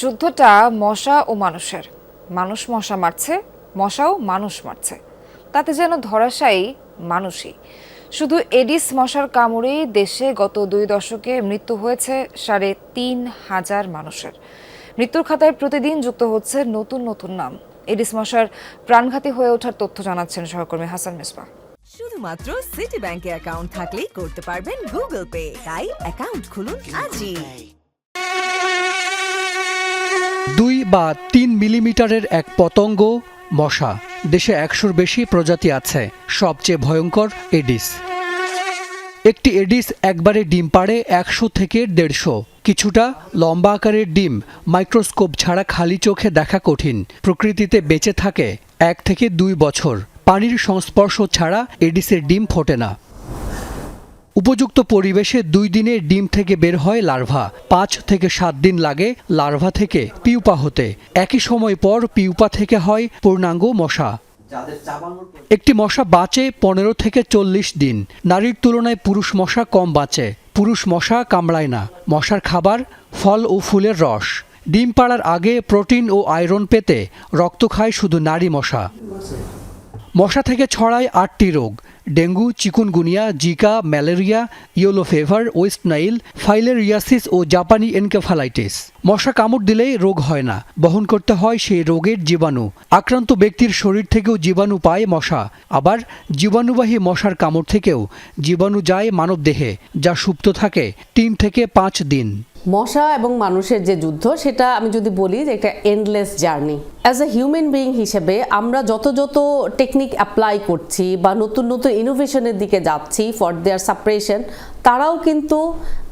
যুদ্ধটা মশা ও মানুষের। মানুষ মশা মারছে মশাও মানুষ মারছে। তাতে যেন ধরাশায়ী মানুষই। শুধু এডিস মশার কামড়েই দেশে গত দুই দশকে মৃত্যু হয়েছে সাড়ে তিন হাজার মানুষের। মৃত্যুর খাতায় প্রতিদিন যুক্ত হচ্ছে নতুন নতুন নাম। এডিস মশার প্রাণঘাতী হয়ে ওঠার তথ্য জানাচ্ছেন সহকর্মী হাসান মিসবা। শুধুমাত্র সিটি ব্যাংকে অ্যাকাউন্ট থাকলেই করতে পারবেন গুগল পে তাই অ্যাকাউন্ট খুলুন আজই। দুই বা তিন মিলিমিটারের এক পতঙ্গ, মশা। দেশে একশোর বেশি প্রজাতি আছে। সবচেয়ে ভয়ঙ্কর এডিস। একটি এডিস একবারে ডিম পাড়ে একশো থেকে দেড়শো। কিছুটা লম্বা আকারের ডিম, মাইক্রোস্কোপ ছাড়া খালি চোখে দেখা কঠিন। প্রকৃতিতে বেঁচে থাকে এক থেকে দুই বছর। পানির সংস্পর্শ ছাড়া এডিসের ডিম ফোটে না। উপযুক্ত পরিবেশে দুই দিনে ডিম থেকে বের হয় লার্ভা। পাঁচ থেকে সাত দিন লাগে লার্ভা থেকে পিউপা হতে। একই সময় পর পিউপা থেকে হয় পূর্ণাঙ্গ মশা। একটি মশা বাঁচে পনেরো থেকে চল্লিশ দিন। নারীর তুলনায় পুরুষ মশা কম বাঁচে। পুরুষ মশা কামড়ায় না। মশার খাবার, ফল ও ফুলের রস। ডিম পাড়ার আগে প্রোটিন ও আয়রন পেতে রক্ত খায় শুধু নারী মশা। মশা থেকে ছড়ায় আটটি রোগ। Dengue, chikungunya, Zika, malaria, yellow fever, West Nile, filariasis ও জাপানি এনকেফালাইটিস। মশা কামড় দিলেই রোগ হয় না। বহন করতে হয় সেই রোগের জীবাণু। আক্রান্ত ব্যক্তির শরীর থেকেও জীবাণু পায় মশা। আবার জীবাণুবাহী মশার কামড় থেকেও জীবাণু যায় মানবদেহে, যা সুপ্ত থাকে তিন থেকে পাঁচ দিন। মশা এবং মানুষের যে যুদ্ধ, সেটা আমি যদি বলি যে একটা endless journey as a human being হিসেবে আমরা যত যত টেকনিক অ্যাপ্লাই করছি বা নতুন নতুন ইনোভেশনের দিকে যাচ্ছি ফর দেয়ার সাপারেশন তারাও কিন্তু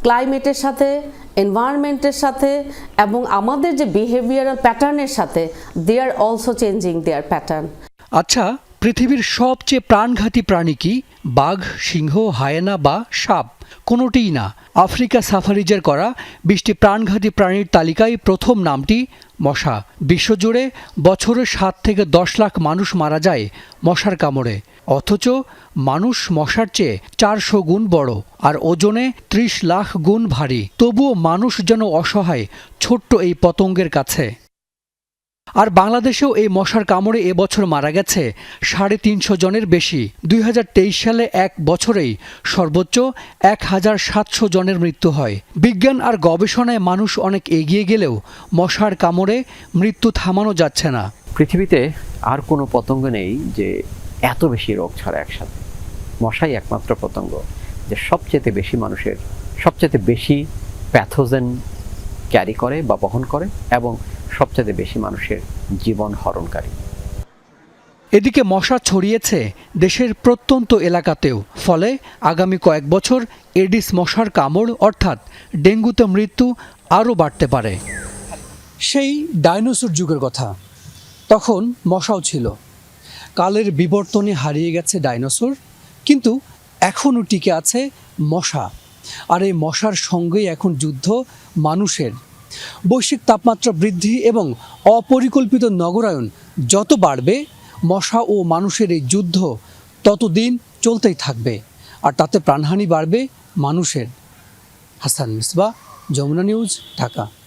ক্লাইমেটের সাথে এনভায়রনমেন্টের সাথে এবং আমাদের যে বিহেভিয়ারাল প্যাটার্নের সাথে they are also changing their pattern আচ্ছা পৃথিবীর সবচেয়ে প্রাণঘাতী প্রাণী কি? বাঘ, সিংহ, হায়েনা বা সাপ? কোনোটিই না। আফ্রিকা সাফারিজের করা বিশটি প্রাণঘাতী প্রাণীর তালিকায় প্রথম নামটি মশা। বিশ্বজুড়ে বছরে সাত থেকে দশ লাখ মানুষ মারা যায় মশার কামড়ে। অথচ মানুষ মশার চেয়ে চারশো গুণ বড় আর ওজনে ত্রিশ লাখ গুণ ভারী। তবুও মানুষ যেন অসহায় ছোট্ট এই পতঙ্গের কাছে। আর বাংলাদেশেও এই মশার কামড়ে এবছর মারা গেছে সাড়ে তিনশো জনের বেশি। দুই হাজার তেইশ সালে এক বছরেই সর্বোচ্চ এক হাজার সাতশো জনের মৃত্যু হয়। বিজ্ঞান আর গবেষণায় মানুষ অনেক এগিয়ে গেলেও মশার কামড়ে মৃত্যু থামানো যাচ্ছে না। পৃথিবীতে আর কোনো পতঙ্গ নেই যে এত বেশি রোগ ছড়া একসাথে। মশাই একমাত্র পতঙ্গ যে সবচেয়ে বেশি মানুষের সবচেয়ে বেশি প্যাথোজেন ক্যারি করে বা বহন করে এবং সবচেয়ে বেশি মানুষের জীবন হরণকারী। এদিকে মশা ছড়িয়েছে দেশের প্রত্যন্ত এলাকাতেও, ফলে আগামী কয়েক বছর এডিস মশার কামড়, অর্থাৎ ডেঙ্গুতে মৃত্যু, আরও বাড়তে পারে। সেই ডাইনোসর যুগের কথা। তখন মশাও ছিল। কালের বিবর্তনে হারিয়ে গেছে ডাইনোসর, কিন্তু এখনও টিকে আছে মশা। আর এই মশার সঙ্গেই এখন যুদ্ধ মানুষের। বৈশ্বিক তাপমাত্রা বৃদ্ধি এবং অপরিকল্পিত নগরায়ন যত বাড়বে, মশা ও মানুষের এই যুদ্ধ ততদিন চলতেই থাকবে। আর তাতে প্রাণহানি বাড়বে মানুষের। হাসান মিসবা, যমুনা নিউজ, ঢাকা।